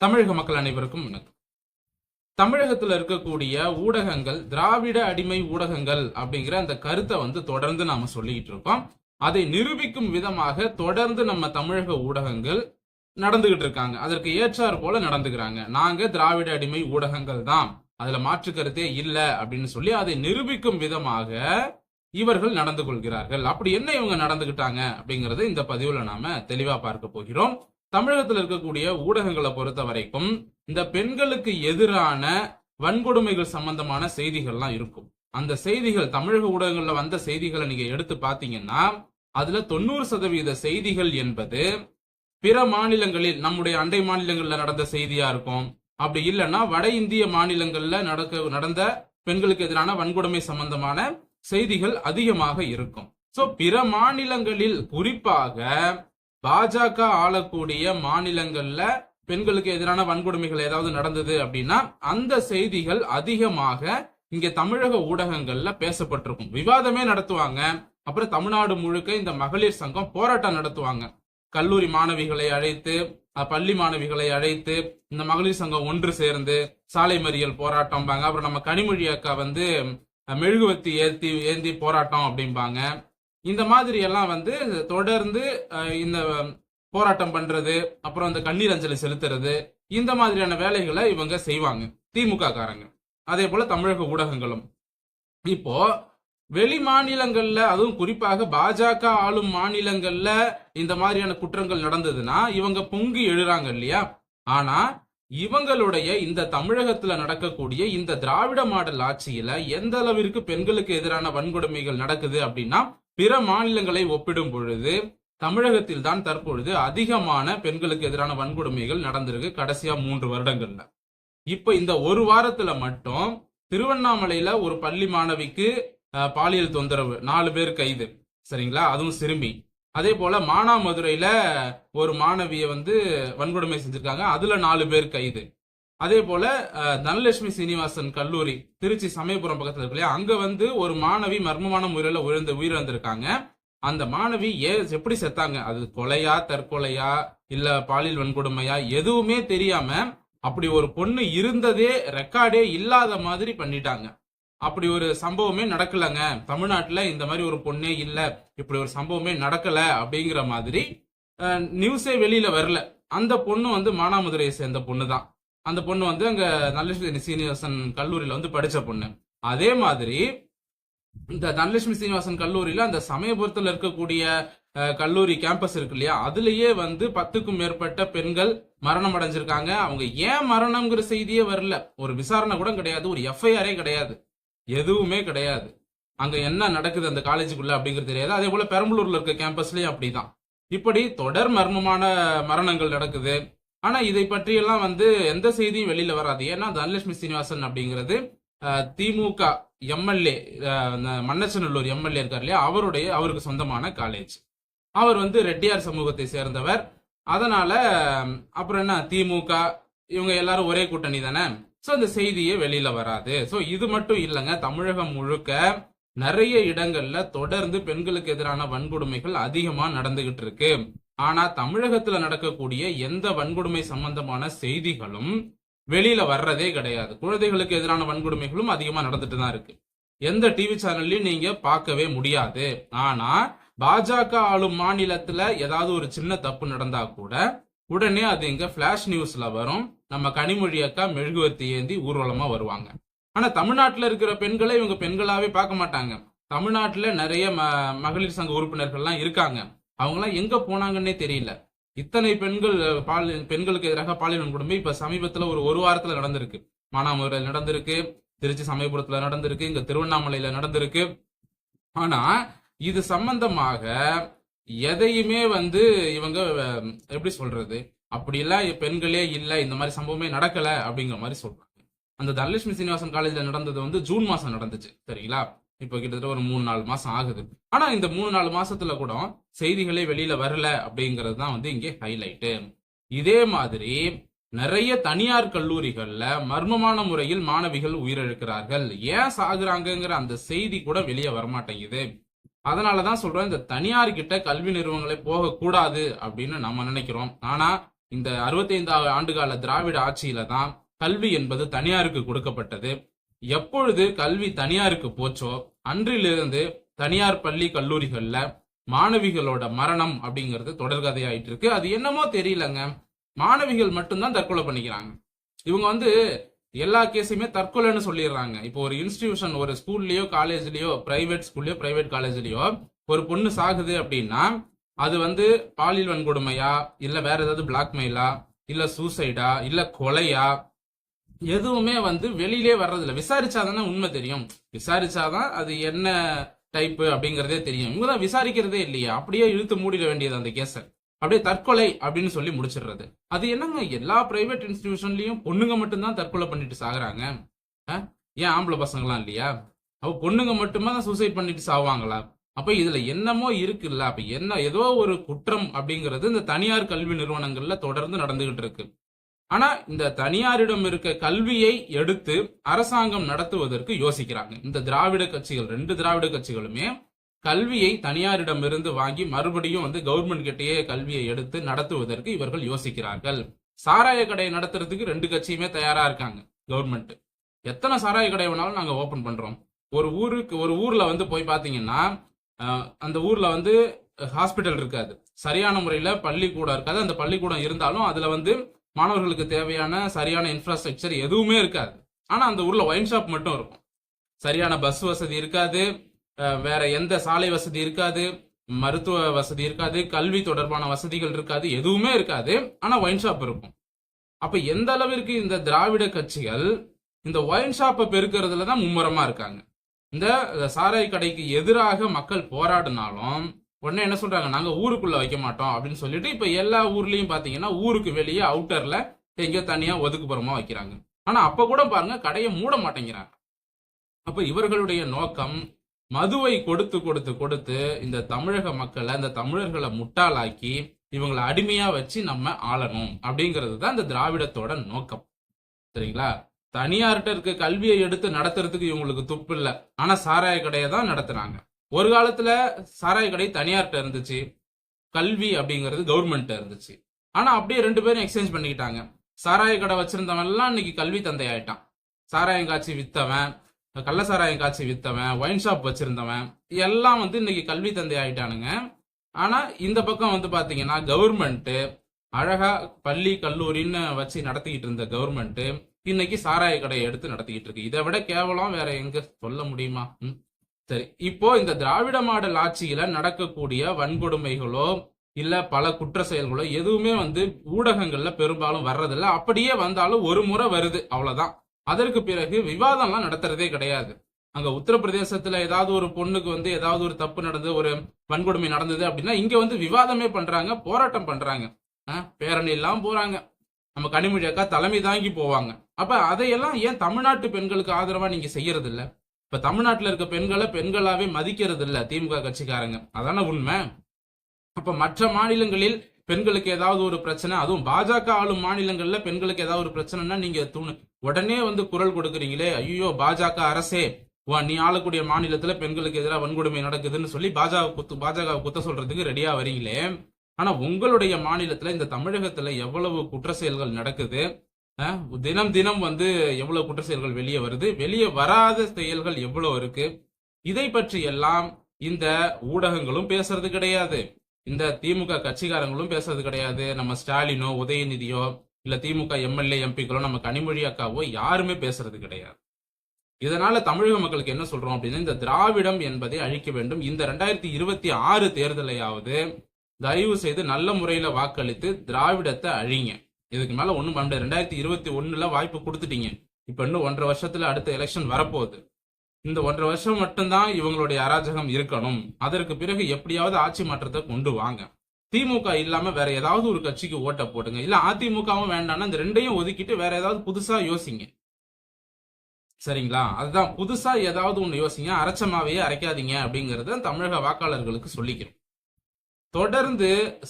தமிழக மக்கள் அனைவருக்கும் வணக்கம். தமிழகத்தில் இருக்கக்கூடிய ஊடகங்கள் திராவிட அடிமை ஊடகங்கள் அப்படிங்கிற அந்த கருத்தை வந்து தொடர்ந்து நாம சொல்லிக்கிட்டு இருக்கோம். அதை நிரூபிக்கும் விதமாக தொடர்ந்து நம்ம தமிழக ஊடகங்கள் நடந்துகிட்டு இருக்காங்க. அதற்கு ஏற்றாறு போல நடந்துக்கிறாங்க. நாங்க திராவிட அடிமை ஊடகங்கள் தான். அதுல மாற்று கருத்தே இல்லை அப்படின்னு சொல்லி அதை நிரூபிக்கும் விதமாக இவர்கள் நடந்து கொள்கிறார்கள். அப்படி என்ன இவங்க நடந்துகிட்டாங்க அப்படிங்கறத இந்த பதிவுல நாம தெளிவா பார்க்க போகிறோம். தமிழகத்தில் இருக்கக்கூடிய ஊடகங்களை பொறுத்த வரைக்கும் இந்த பெண்களுக்கு எதிரான வன்கொடுமைகள் சம்பந்தமான செய்திகள்லாம் இருக்கும். அந்த செய்திகள் தமிழக ஊடகங்கள்ல வந்த செய்திகளை நீங்க எடுத்து பாத்தீங்கன்னா அதுல தொண்ணூறு சதவீத செய்திகள் என்பது பிற மாநிலங்களில் நம்முடைய அண்டை மாநிலங்கள்ல நடந்த செய்தியா இருக்கும். அப்படி இல்லைன்னா வட இந்திய மாநிலங்கள்ல நடக்க நடந்த பெண்களுக்கு எதிரான வன்கொடுமை சம்பந்தமான செய்திகள் அதிகமாக இருக்கும். சோ பிற மாநிலங்களில் குறிப்பாக பாஜக ஆளக்கூடிய மாநிலங்கள்ல பெண்களுக்கு எதிரான வன்கொடுமைகள் ஏதாவது நடந்தது அப்படின்னா அந்த செய்திகள் அதிகமாக இங்க தமிழக ஊடகங்கள்ல பேசப்பட்டிருக்கும். விவாதமே நடத்துவாங்க. அப்புறம் தமிழ்நாடு முழுக்க இந்த மகளிர் சங்கம் போராட்டம் நடத்துவாங்க. கல்லூரி மாணவிகளை அழைத்து பள்ளி மாணவிகளை அழைத்து இந்த மகளிர் சங்கம் ஒன்று சேர்ந்து சாலை மறியல் போராட்டம்பாங்க. அப்புறம் நம்ம கனிமொழி அக்கா வந்து மெழுகுவத்தி மெழுகுவர்த்தி ஏத்தி ஏந்தி போராட்டம் அப்படிம்பாங்க. இந்த மாதிரி எல்லாம் வந்து தொடர்ந்து இந்த போராட்டம் பண்றது அப்புறம் இந்த கண்ணீர் அஞ்சலி செலுத்துறது இந்த மாதிரியான வேலைகளை இவங்க செய்வாங்க திமுக காரங்க. அதே போல தமிழக ஊடகங்களும். இப்போ வெளி மாநிலங்கள்ல அதுவும் குறிப்பாக பாஜக ஆளும் மாநிலங்கள்ல இந்த மாதிரியான குற்றங்கள் நடந்ததுன்னா இவங்க பொங்கி எழுறாங்க இல்லையா? ஆனா இவங்களுடைய இந்த தமிழகத்துல நடக்கக்கூடிய இந்த திராவிட மாடல் ஆட்சியில எந்த அளவிற்கு பெண்களுக்கு எதிரான வன்கொடுமைகள் நடக்குது அப்படின்னா பிற மாநிலங்களை ஒப்பிடும் பொழுது தமிழகத்தில் தான் தற்பொழுது அதிகமான பெண்களுக்கு எதிரான வன்கொடுமைகள் நடந்திருக்கு கடைசியா மூன்று வருடங்கள்ல. இப்ப இந்த ஒரு வாரத்துல மட்டும் திருவண்ணாமலையில ஒரு பள்ளி மாணவிக்கு பாலியல் தொந்தரவு நாலு பேர் கைது. சரிங்களா? அதுவும் சிறுமி. அதே போல மானாமதுரையில ஒரு மாணவியை வந்து வன்கொடுமை செஞ்சிருக்காங்க. அதுல நாலு பேர் கைது. அதே போல தனலட்சுமி சீனிவாசன் கல்லூரி திருச்சி சமயபுரம் பக்கத்துல இருக்கு இல்லையா? அங்க வந்து ஒரு மாணவி மர்மமான முறையில உயிர்ந்து உயிரிழந்திருக்காங்க. அந்த மாணவி ஏ எப்படி செத்தாங்க? அது கொலையா தற்கொலையா இல்ல பாலியல் வன்கொடுமையா? எதுவுமே தெரியாம அப்படி ஒரு பொண்ணு இருந்ததே ரெக்கார்டே இல்லாத மாதிரி பண்ணிட்டாங்க. அப்படி ஒரு சம்பவமே நடக்கலங்க. தமிழ்நாட்டுல இந்த மாதிரி ஒரு பொண்ணே இல்ல. இப்படி ஒரு சம்பவமே நடக்கல அப்படிங்கிற மாதிரி நியூஸே வெளியில வரல. அந்த பொண்ணு வந்து மானாமதுரையை சேர்ந்த பொண்ணு தான் அந்த பொண்ணு வந்து அங்க நல்லலட்சுமி சீனிவாசன் கல்லூரியில வந்து படிச்ச பொண்ணு. அதே மாதிரி இந்த தனலட்சுமி சீனிவாசன் கல்லூரியில அந்த சமயபுரத்துல இருக்கக்கூடிய கல்லூரி கேம்பஸ் இருக்கு இல்லையா? அதுலயே வந்து பத்துக்கும் மேற்பட்ட பெண்கள் மரணம் அடைஞ்சிருக்காங்க. அவங்க ஏன் மரணம்ங்கிற செய்தியே வரல. ஒரு விசாரணை கூட கிடையாது. ஒரு எஃப்ஐஆரே கிடையாது. எதுவுமே கிடையாது. அங்க என்ன நடக்குது அந்த காலேஜுக்குள்ள அப்படிங்கிறது தெரியாது. அதே போல பெரம்பலூர்ல இருக்க கேம்பஸ்லயும் அப்படிதான். இப்படி தொடர் மர்மமான மரணங்கள் நடக்குது. ஆனா இதை பற்றியெல்லாம் வந்து எந்த செய்தியும் வெளியில வராது. ஏன்னா தனலட்சுமி சீனிவாசன் அப்படிங்கிறது திமுக எம்எல்ஏ மன்னச்சநல்லூர் எம்எல்ஏ இருக்கார் இல்லையா? அவருடைய அவருக்கு சொந்தமான காலேஜ் அவர் வந்து ரெட்டியார் சமூகத்தை சேர்ந்தவர். அதனால அப்புறம் என்ன? திமுக இவங்க எல்லாரும் ஒரே கூட்டணி தானே? சோ அந்த செய்தியே வெளியில வராது. சோ இது மட்டும் இல்லைங்க. தமிழகம் முழுக்க நிறைய இடங்கள்ல தொடர்ந்து பெண்களுக்கு எதிரான வன்கொடுமைகள் அதிகமா நடந்துகிட்டு இருக்கு. ஆனா தமிழகத்துல நடக்கக்கூடிய எந்த வன்கொடுமை சம்பந்தமான செய்திகளும் வெளியில வர்றதே கிடையாது. குழந்தைகளுக்கு எதிரான வன்கொடுமைகளும் அதிகமா நடந்துட்டு தான் இருக்கு. எந்த டிவி சேனல்லையும் நீங்க பார்க்கவே முடியாது. ஆனா பாஜக ஆளும் மாநிலத்துல ஏதாவது ஒரு சின்ன தப்பு நடந்தா கூட உடனே அது இங்க பிளாஷ் நியூஸ்ல வரும். நம்ம கனிமொழி அக்கா மெழுகுவர்த்தி ஏந்தி ஊர்வலமா வருவாங்க. ஆனா தமிழ்நாட்டுல இருக்கிற பெண்களை இவங்க பெண்களாவே பார்க்க மாட்டாங்க. தமிழ்நாட்டுல நிறைய ம- மகளிர் சங்க உறுப்பினர்கள்லாம் இருக்காங்க. அவங்களாம் எங்க போனாங்கன்னே தெரியல. இத்தனை பெண்கள் பால் பெண்களுக்கு எதிராக பாலியல் வன்கொடுமை இப்ப சமீபத்துல ஒரு ஒரு வாரத்துல நடந்திருக்கு. மானாமதுரையில் நடந்திருக்கு திருச்சி சமயபுரத்துல நடந்திருக்கு இங்க திருவண்ணாமலையில நடந்திருக்கு. ஆனா இது சம்பந்தமாக எதையுமே வந்து இவங்க எப்படி சொல்றது? அப்படிலாம் பெண்களே இல்லை இந்த மாதிரி சம்பவமே நடக்கல அப்படிங்கிற மாதிரி சொல்றாங்க. அந்த தனலட்சுமி சீனிவாசன் காலேஜ்ல நடந்தது வந்து ஜூன் மாசம் நடந்துச்சு சரிங்களா? இப்போ கிட்டத்தட்ட ஒரு மூணு நாலு மாசம் ஆகுது. ஆனா இந்த மூணு நாலு மாசத்துல கூட செய்திகளே வெளியில வரல அப்படிங்கிறது தான் வந்து இங்கே ஹைலைட்டு இதே மாதிரி நிறைய தனியார் கல்லூரிகள்ல மர்மமான முறையில் மாணவிகள் உயிரிழக்கிறார்கள். ஏன் சாகுறாங்கங்கிற அந்த செய்தி கூட வெளியே வரமாட்டேங்குது. அதனாலதான் சொல்றேன் இந்த தனியார் கிட்ட கல்வி நிறுவனங்களே போகக்கூடாது அப்படின்னு நம்ம நினைக்கிறோம். ஆனா இந்த 65 ஆண்டுகால திராவிட ஆட்சியில தான் கல்வி என்பது தனியாருக்கு கொடுக்கப்பட்டது. எப்பொழுது கல்வி தனியாருக்கு போச்சோ அன்றிலிருந்து தனியார் பள்ளி கல்லூரிகள்ல மாணவிகளோட மரணம் அப்படிங்கிறது தொடர்கதையாயிட்டு இருக்கு அது என்னமோ தெரியலங்க. மாணவிகள் மட்டும்தான் தற்கொலை பண்ணிக்கிறாங்க. இவங்க வந்து எல்லா கேஸையுமே தற்கொலைன்னு சொல்லிடுறாங்க. இப்போ ஒரு இன்ஸ்டிடியூஷன் ஒரு ஸ்கூல்லயோ காலேஜ்லயோ பிரைவேட் ஸ்கூல்லயோ பிரைவேட் காலேஜ்லயோ ஒரு பொண்ணு சாகுது அப்படின்னா அது வந்து பாலியல் வன்கொடுமையா இல்ல வேற ஏதாவது பிளாக்மெயிலா இல்ல சூசைடா இல்ல கொலையா எதுவுமே வந்து வெளியிலே வர்றதில்ல. விசாரிச்சாதானே உண்மை தெரியும். விசாரிச்சாதான் அது என்ன டைப் அப்படிங்கறதே தெரியும். இவங்க தான் விசாரிக்கிறதே இல்லையா. அப்படியே இழுத்து மூடிட வேண்டியது அந்த கேஸை அப்படியே தற்கொலை அப்படின்னு சொல்லி முடிச்சிடுறது. அது என்னங்க? எல்லா பிரைவேட் இன்ஸ்டிடியூஷன்லயும் பொண்ணுங்க மட்டும்தான் தற்கொலை பண்ணிட்டு சாகுறாங்க. ஏன் ஆம்பளை பசங்களாம் இல்லையா? அப்போ பொண்ணுங்க மட்டுமா தான் சூசைட் பண்ணிட்டு சாவாங்களா? அப்ப இதுல என்னமோ இருக்குல்ல? அப்ப என்ன ஏதோ ஒரு குற்றம் அப்படிங்கிறது இந்த தனியார் கல்வி நிறுவனங்கள்ல தொடர்ந்து நடந்துகிட்டு இருக்கு. ஆனா இந்த தனியாரிடம் இருக்க கல்வியை எடுத்து அரசாங்கம் நடத்துவதற்கு யோசிக்கிறாங்க. இந்த திராவிட கட்சிகள் ரெண்டு திராவிட கட்சிகளுமே கல்வியை தனியாரிடம் இருந்து வாங்கி மறுபடியும் வந்து கவர்மெண்ட் கிட்டேயே கல்வியை எடுத்து நடத்துவதற்கு இவர்கள் யோசிக்கிறார்கள். சாராய கடையை நடத்துறதுக்கு ரெண்டு கட்சியுமே தயாரா இருக்காங்க கவர்மெண்ட் எத்தனை சாராய கடை வேணாலும் நாங்க ஓபன் பண்றோம். ஒரு ஊருக்கு ஒரு ஊர்ல வந்து போய் பாத்தீங்கன்னா அந்த ஊர்ல வந்து ஹாஸ்பிட்டல் இருக்காது. சரியான முறையில பள்ளிக்கூடம் இருக்காது. அந்த பள்ளிக்கூடம் இருந்தாலும் அதுல வந்து மாணவர்களுக்கு தேவையான சரியான இன்ஃப்ராஸ்ட்ரக்சர் எதுவுமே இருக்காது. ஆனா அந்த ஊர்ல ஒயின் ஷாப் மட்டும் இருக்கும். சரியான பஸ் வசதி இருக்காது. வேற எந்த சாலை வசதி இருக்காது. மருத்துவ வசதி இருக்காது. கல்வி தொடர்பான வசதிகள் இருக்காது. எதுவுமே இருக்காது. ஆனா ஒயின் ஷாப் இருக்கும். அப்ப எந்த அளவிற்கு இந்த திராவிட கட்சிகள் இந்த ஒயின் ஷாப்பை பெருக்கிறதுல தான் மும்முரமா இருக்காங்க. இந்த சாராய் கடைக்கு எதிராக மக்கள் போராடினாலும் உடனே என்ன சொல்றாங்க? நாங்க ஊருக்குள்ள வைக்க மாட்டோம் அப்படின்னு சொல்லிட்டு இப்ப எல்லா ஊர்லயும் பாத்தீங்கன்னா ஊருக்கு வெளியே அவுட்டர்ல எங்கேயோ தனியா ஒதுக்குப்புறமா வைக்கிறாங்க. ஆனா அப்ப கூட பாருங்க கடையை மூட மாட்டேங்கிறாங்க. அப்ப இவர்களுடைய நோக்கம் மதுவை கொடுத்து கொடுத்து கொடுத்து இந்த தமிழக மக்களை இந்த தமிழர்களை முட்டாளாக்கி இவங்களை அடிமையா வச்சு நம்ம ஆளணும் அப்படிங்கிறது தான் இந்த திராவிடத்தோட நோக்கம். சரிங்களா? தனியார்கிட்ட இருக்க கல்வியை எடுத்து நடத்துறதுக்கு இவங்களுக்கு துப்பு இல்லை ஆனா சாராய கடையை தான் நடத்துறாங்க. ஒரு காலத்துல சாராய கடை தனியார்கிட்ட இருந்துச்சு. கல்வி அப்படிங்கிறது கவர்மெண்ட்ட இருந்துச்சு. ஆனா அப்படியே ரெண்டு பேரும் எக்ஸ்சேஞ்ச் பண்ணிக்கிட்டாங்க. சாராய கடை வச்சிருந்தவன் எல்லாம் இன்னைக்கு கல்வி தந்தை ஆயிட்டான். சாராயம் காய்ச்சி வித்தவன் கள்ள சாராயம் காய்ச்சி வித்தவன் ஒயின் ஷாப் வச்சிருந்தவன் எல்லாம் வந்து இன்னைக்கு கல்வி தந்தை ஆயிட்டானுங்க. ஆனா இந்த பக்கம் வந்து பாத்தீங்கன்னா கவர்மெண்ட் அழகா பள்ளி கல்லூரின்னு வச்சு நடத்திக்கிட்டு இருந்த கவர்மெண்ட் இன்னைக்கு சாராய கடையை எடுத்து நடத்திக்கிட்டு இருக்கு. இதை விட கேவலம் வேற எங்க சொல்ல முடியுமா? ம்? சரி இப்போ இந்த திராவிட மாடல் ஆட்சியில நடக்கக்கூடிய வன்கொடுமைகளோ இல்ல பல குற்ற செயல்களோ எதுவுமே வந்து ஊடகங்கள்ல பெரும்பாலும் வர்றதில்ல. அப்படியே வந்தாலும் ஒரு முறை வருது அவ்வளவுதான். அதற்கு பிறகு விவாதம்லாம் நடத்துறதே கிடையாது. அங்க உத்தரப்பிரதேசத்துல ஏதாவது ஒரு பொண்ணுக்கு வந்து ஏதாவது ஒரு தப்பு நடந்து ஒரு வன்கொடுமை நடந்தது அப்படின்னா இங்க வந்து விவாதமே பண்றாங்க போராட்டம் பண்றாங்க. பேரணி எல்லாம் போறாங்க. நம்ம கனிமொழி அக்கா தலைமை தாங்கி போவாங்க. அப்ப அதையெல்லாம் ஏன் தமிழ்நாட்டு பெண்களுக்கு ஆதரவா நீங்க செய்யறது இல்லை இப்ப தமிழ்நாட்டில் இருக்க பெண்களை பெண்களாவே மதிக்கிறது இல்ல திமுக கட்சிக்காரங்க. அதான உண்மை? அப்ப மற்ற மாநிலங்களில் பெண்களுக்கு ஏதாவது ஒரு பிரச்சனை அதுவும் பாஜக ஆளும் மாநிலங்கள்ல பெண்களுக்கு ஏதாவது ஒரு பிரச்சனைனா நீங்க தூணு உடனே வந்து குரல் கொடுக்குறீங்களே ஐயோ பாஜக அரசே வா நீ ஆளக்கூடிய மாநிலத்துல பெண்களுக்கு எதிராக வன்கொடுமை நடக்குதுன்னு சொல்லி பாஜக குத்து பாஜக குத்த சொல்றதுக்கு ரெடியா வரீங்களே? ஆனா உங்களுடைய மாநிலத்துல இந்த தமிழகத்துல எவ்வளவு குற்ற செயல்கள் நடக்குது? தினம் தினம் வந்து எவ்வளவு குற்ற செயல்கள் வெளியே வருது? வெளியே வராத செயல்கள் எவ்வளவு இருக்கு? இதை பற்றி எல்லாம் இந்த ஊடகங்களும் பேசுறது கிடையாது. இந்த திமுக கட்சிக்காரங்களும் பேசுறது கிடையாது. நம்ம ஸ்டாலினோ உதயநிதியோ இல்ல திமுக எம்எல்ஏ எம்பிக்களோ நம்ம கனிமொழி அக்காவோ யாருமே பேசுறது கிடையாது. இதனால தமிழக மக்களுக்கு என்ன சொல்றோம் அப்படின்னா இந்த திராவிடம் என்பதை அழிக்க வேண்டும். இந்த ரெண்டாயிரத்தி இருபத்தி ஆறு தேர்தலையாவது தயவு செய்து நல்ல முறையில வாக்களித்து திராவிடத்தை அழிங்க. இதுக்கு மேல ஒன்றும் பண்ண முடியாது. ரெண்டாயிரத்தி இருபத்தி ஒண்ணுல வாய்ப்பு கொடுத்துட்டீங்க. இப்ப இன்னும் ஒன்றரை வருஷத்துல அடுத்த எலெக்ஷன் வரப்போகுது. இந்த ஒன்றரை வருஷம் மட்டும்தான் இவங்களுடைய அராஜகம் இருக்கணும். அதற்கு பிறகு எப்படியாவது ஆட்சி மாற்றத்தை கொண்டு வாங்க. திமுக இல்லாம வேற ஏதாவது ஒரு கட்சிக்கு ஓட்ட போடுங்க. இல்ல அதிமுகவும் வேண்டாம்னா இந்த ரெண்டையும் ஒதுக்கிட்டு வேற ஏதாவது புதுசா யோசிங்க. சரிங்களா? அதுதான் புதுசா ஏதாவது ஒன்று யோசிங்க. அரைச்சமாவையே அரைக்காதீங்க அப்படிங்கறத தமிழக வாக்காளர்களுக்கு சொல்லிக்கிறேன் தொடர்ந்து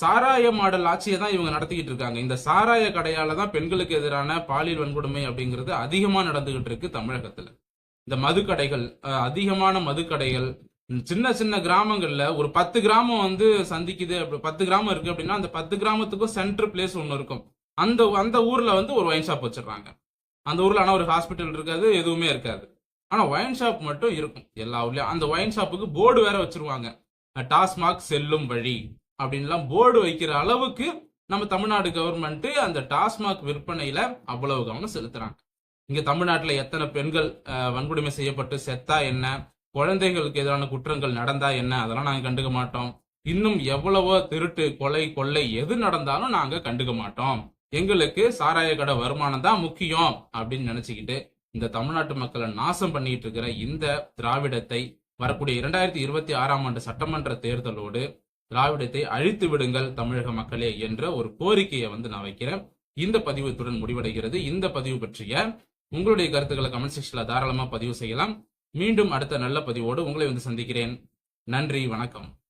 சாராய மாடல் ஆட்சியை தான் இவங்க நடத்திக்கிட்டு இருக்காங்க. இந்த சாராய கடையால தான் பெண்களுக்கு எதிரான பாலியல் வன்கொடுமை அப்படிங்கிறது அதிகமா நடந்துகிட்டு இருக்கு தமிழகத்துல. இந்த மதுக்கடைகள் அதிகமான மதுக்கடைகள் சின்ன சின்ன கிராமங்கள்ல ஒரு பத்து கிராமம் வந்து சந்திக்குது அப்படி பத்து கிராமம் இருக்கு அப்படின்னா அந்த பத்து கிராமத்துக்கும் சென்டர் பிளேஸ் ஒன்று இருக்கும். அந்த அந்த ஊர்ல வந்து ஒரு ஒயின் ஷாப் வச்சிடுறாங்க. அந்த ஊர்ல ஆனா ஒரு ஹாஸ்பிட்டல் இருக்காது எதுவுமே இருக்காது. ஆனா ஒயின் ஷாப் மட்டும் இருக்கும். எல்லா ஊர்லயும் அந்த ஒயின் ஷாப்புக்கு போர்டு வேற வச்சிருவாங்க. டாஸ்மாக் செல்லும் வழி அப்படின்லாம் போர்டு வைக்கிற அளவுக்கு நம்ம தமிழ்நாடு கவர்மெண்ட் அந்த டாஸ்மாக் விற்பனையில அவ்வளவு கவனம் செலுத்துறாங்க. இங்க தமிழ்நாட்டில் எத்தனை பெண்கள் வன்கொடுமை செய்யப்பட்டு செத்தா என்ன? குழந்தைகளுக்கு எதிரான குற்றங்கள் நடந்தா என்ன? அதெல்லாம் நாங்கள் கண்டுக்க மாட்டோம். இன்னும் எவ்வளவோ திருட்டு கொலை கொள்ளை எது நடந்தாலும் நாங்க கண்டுக்க மாட்டோம். எங்களுக்கு சாராய கடை வருமானம் தான் முக்கியம் அப்படின்னு நினைச்சுக்கிட்டு இந்த தமிழ்நாட்டு மக்களை நாசம் பண்ணிட்டு இருக்கிற இந்த திராவிடத்தை வரக்கூடிய இரண்டாயிரத்தி இருபத்தி ஆறாம் ஆண்டு சட்டமன்ற தேர்தலோடு திராவிடத்தை அழித்து விடுங்கள் தமிழக மக்களே என்ற ஒரு கோரிக்கையை வந்து நான் வைக்கிறேன். இந்த பதிவு இத்துடன் முடிவடைகிறது. இந்த பதிவு பற்றிய உங்களுடைய கருத்துக்களை கமெண்ட் செக்ஷன்ல தாராளமா பதிவு செய்யலாம். மீண்டும் அடுத்த நல்ல பதிவோடு உங்களை வந்து சந்திக்கிறேன். நன்றி வணக்கம்.